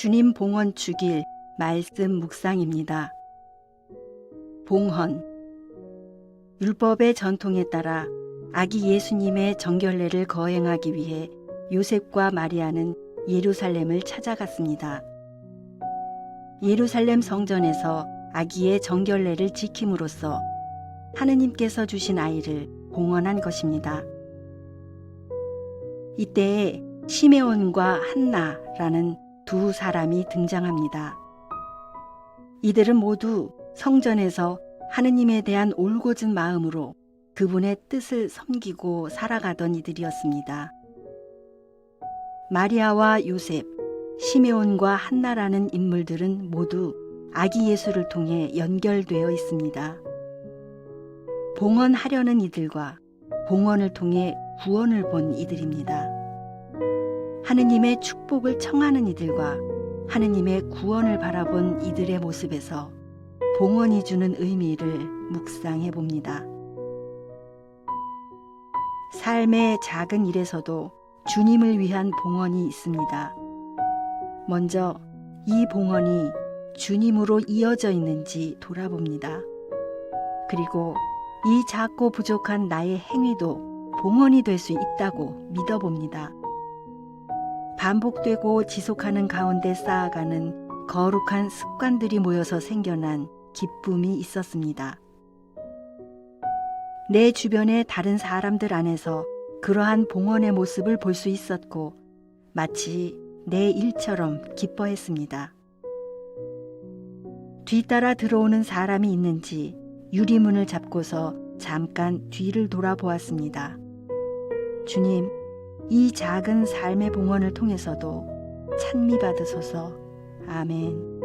주님 봉헌 주길 말씀 묵상입니다. 봉헌 율법의 전통에 따라 아기 예수님의 정결례를 거행하기 위해 요셉과 마리아는 예루살렘을 찾아갔습니다. 예루살렘 성전에서 아기의 정결례를 지킴으로써 하느님께서 주신 아이를 봉헌한 것입니다. 이때에 시메온과 한나라는 두 사람이 등장합니다. 이들은 모두 성전에서 하느님에 대한 올곧은 마음으로 그분의 뜻을 섬기고 살아가던 이들이었습니다. 마리아와 요셉, 시메온과 한나라는 인물들은 모두 아기 예수를 통해 연결되어 있습니다. 봉헌하려는 이들과 봉헌을 통해 구원을 본 이들입니다. 하느님의 축복을 청하는 이들과 하느님의 구원을 바라본 이들의 모습에서 봉헌이 주는 의미를 묵상해 봅니다. 삶의 작은 일에서도 주님을 위한 봉헌이 있습니다. 먼저 이 봉헌이 주님으로 이어져 있는지 돌아봅니다. 그리고 이 작고 부족한 나의 행위도 봉헌이 될 수 있다고 믿어봅니다. 반복되고 지속하는 가운데 쌓아가는 거룩한 습관들이 모여서 생겨난 기쁨이 있었습니다. 내 주변의 다른 사람들 안에서 그러한 봉헌의 모습을 볼 수 있었고 마치 내 일처럼 기뻐했습니다. 뒤따라 들어오는 사람이 있는지 유리문을 잡고서 잠깐 뒤를 돌아보았습니다. 주님, 이 작은 삶의 봉헌을 통해서도 찬미받으소서. 아멘.